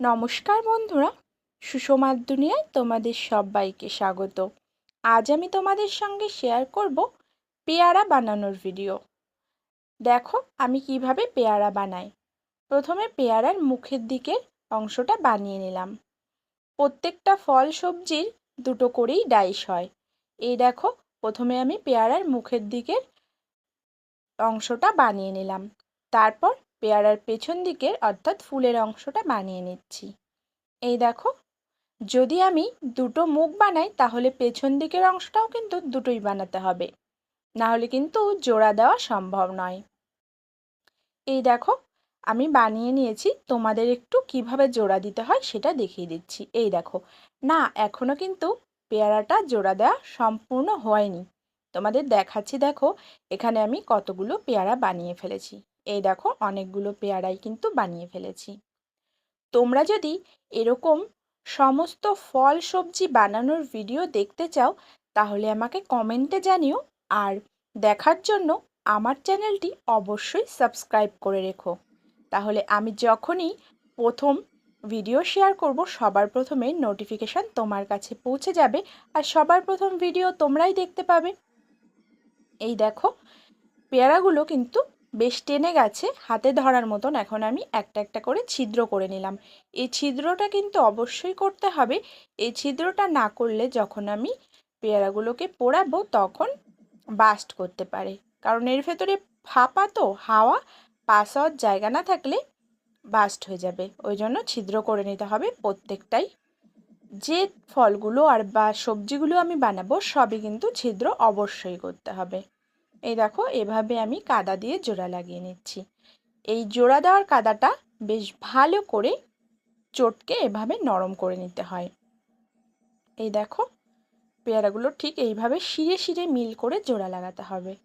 নমস্কার বন্ধুরা, সুষমার দুনিয়ায় তোমাদের সবাইকে স্বাগত। আজ আমি তোমাদের সঙ্গে শেয়ার করব পেয়ারা বানানোর ভিডিও দেখো, আমি কীভাবে পেয়ারা বানাই। প্রথমে পেয়ারার মুখের দিকের অংশটা বানিয়ে নিলাম। প্রত্যেকটা ফল সবজির দুটো করেই ডাইস হয়। এই দেখো, প্রথমে আমি পেয়ারার মুখের দিকের অংশটা বানিয়ে নিলাম। তারপর পেয়ারার পেছন দিকের অর্থাৎ ফুলের অংশটা বানিয়ে নিচ্ছি। এই দেখো, যদি আমি দুটো মুখ বানাই তাহলে পেছন দিকের অংশটাও কিন্তু দুটোই বানাতে হবে। না হলে কিন্তু জোড়া দেওয়া সম্ভব নয়। এই দেখো, আমি বানিয়ে নিয়েছি, তোমাদের একটু কীভাবে জোড়া দিতে হয় সেটা দেখিয়ে দিচ্ছি। এই দেখো, না এখনও কিন্তু পেয়ারাটা জোড়া দেওয়া সম্পূর্ণ হয়নি। তোমাদের দেখাচ্ছি, দেখো, এখানে আমি কতগুলো পেয়ারা বানিয়ে ফেলেছি। এই দেখো অনেকগুলো পেয়ারাই কিন্তু বানিয়ে ফেলেছি। তোমরা যদি এরকম সমস্ত ফল সবজি বানানোর ভিডিও দেখতে চাও, তাহলে আমাকে কমেন্টে জানিও। আর দেখার জন্য আমার চ্যানেলটি অবশ্যই সাবস্ক্রাইব করে রেখো। তাহলে আমি যখনই প্রথম ভিডিও শেয়ার করব, সবার প্রথমে নোটিফিকেশান তোমার কাছে পৌঁছে যাবে আর সবার প্রথম ভিডিও তোমরাই দেখতে পাবে। এই দেখো, পেয়ারাগুলো কিন্তু বেশ টেনে গেছে, হাতে ধরার মতন এখন আমি একটা একটা করে ছিদ্র করে নিলাম। এই ছিদ্রটা কিন্তু অবশ্যই করতে হবে। এই ছিদ্রটা না করলে যখন আমি পেয়ারাগুলোকে পোড়াবো তখন বাস্ট করতে পারে। কারণ এর ভেতরে ফাঁপা তো, হাওয়া পাস হওয়ার জায়গা না থাকলে বাস্ট হয়ে যাবে। ওই জন্য ছিদ্র করে নিতে হবে প্রত্যেকটাই। যে ফলগুলো আর বা সবজিগুলো আমি বানাবো সবই কিন্তু ছিদ্র অবশ্যই করতে হবে। এই দেখো, এভাবে আমি কাদা দিয়ে জোড়া লাগিয়ে নিচ্ছি। এই জোড়া দেওয়ার কাদাটা বেশ ভালো করে চটকে এভাবে নরম করে নিতে হয়। এই দেখো, পেয়ারাগুলো ঠিক এইভাবে শিরে শিরে মিল করে জোড়া লাগাতে হবে।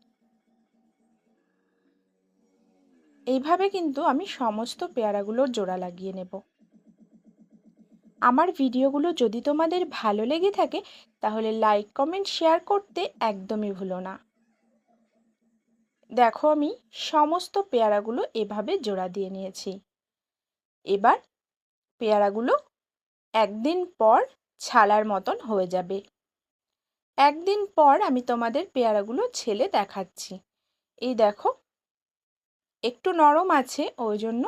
এইভাবে কিন্তু আমি সমস্ত পেয়ারাগুলোর জোড়া লাগিয়ে নেব। আমার ভিডিওগুলো যদি তোমাদের ভালো লেগে থাকে, তাহলে লাইক, কমেন্ট, শেয়ার করতে একদমই ভুলো না। দেখো আমি সমস্ত পেয়ারাগুলো এভাবে জোড়া দিয়ে নিয়েছি। এবার পেয়ারাগুলো একদিন পর ছালার মতন হয়ে যাবে। একদিন পর আমি তোমাদের পেয়ারাগুলো ছেলে দেখাচ্ছি। এই দেখো, একটু নরম আছে, ওই জন্য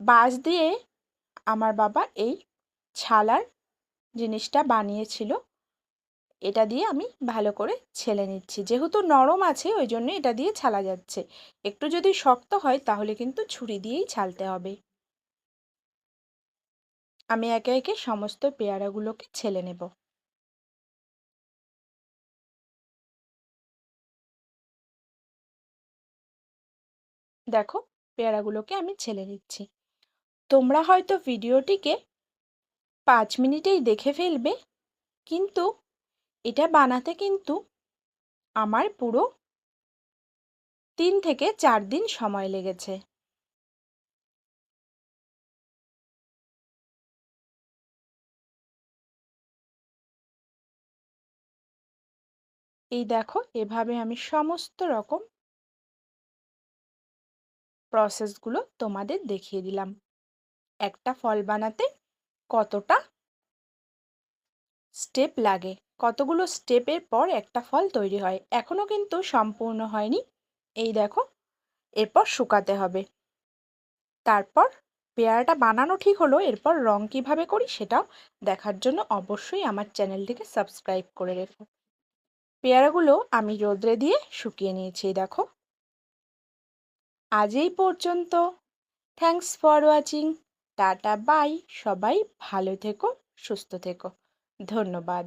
বাঁশ দিয়ে আমার বাবা এই ছালার জিনিসটা বানিয়েছিল। এটা দিয়ে আমি ভালো করে ছেলে নিচ্ছি। যেহেতু নরম আছে, ওই জন্য এটা দিয়ে ছালা যাচ্ছে। একটু যদি শক্ত হয়, তাহলে কিন্তু ছুরি দিয়েই ছালতে হবে। আমি একে একে সমস্ত পেয়ারাগুলোকে ছেলে নেব। দেখো, পেয়ারাগুলোকে আমি ছেলে নিচ্ছি। তোমরা হয়তো ভিডিওটিকে পাঁচ মিনিটেই দেখে ফেলবে, কিন্তু এটা বানাতে কিন্তু আমার পুরো তিন থেকে চার দিন সময় লেগেছে। এই দেখো, এভাবে আমি সমস্ত রকম প্রসেসগুলো তোমাদের দেখিয়ে দিলাম। একটা ফল বানাতে কতটা স্টেপ লাগে? কতগুলো স্টেপের পর একটা ফল তৈরি হয়। এখনও কিন্তু সম্পূর্ণ হয়নি। এই দেখো, এরপর শুকাতে হবে। তারপর পেয়ারাটা বানানো ঠিক হলো, এরপর রং কীভাবে করি সেটাও দেখার জন্য অবশ্যই আমার চ্যানেলটিকে সাবস্ক্রাইব করে রেখো। পেয়ারাগুলো আমি রোদ্রে দিয়ে শুকিয়ে নিয়েছি, দেখো। আজ এই পর্যন্ত। Thanks for watching tata bye সবাই ভালো থেকো, সুস্থ থেকো। ধন্যবাদ।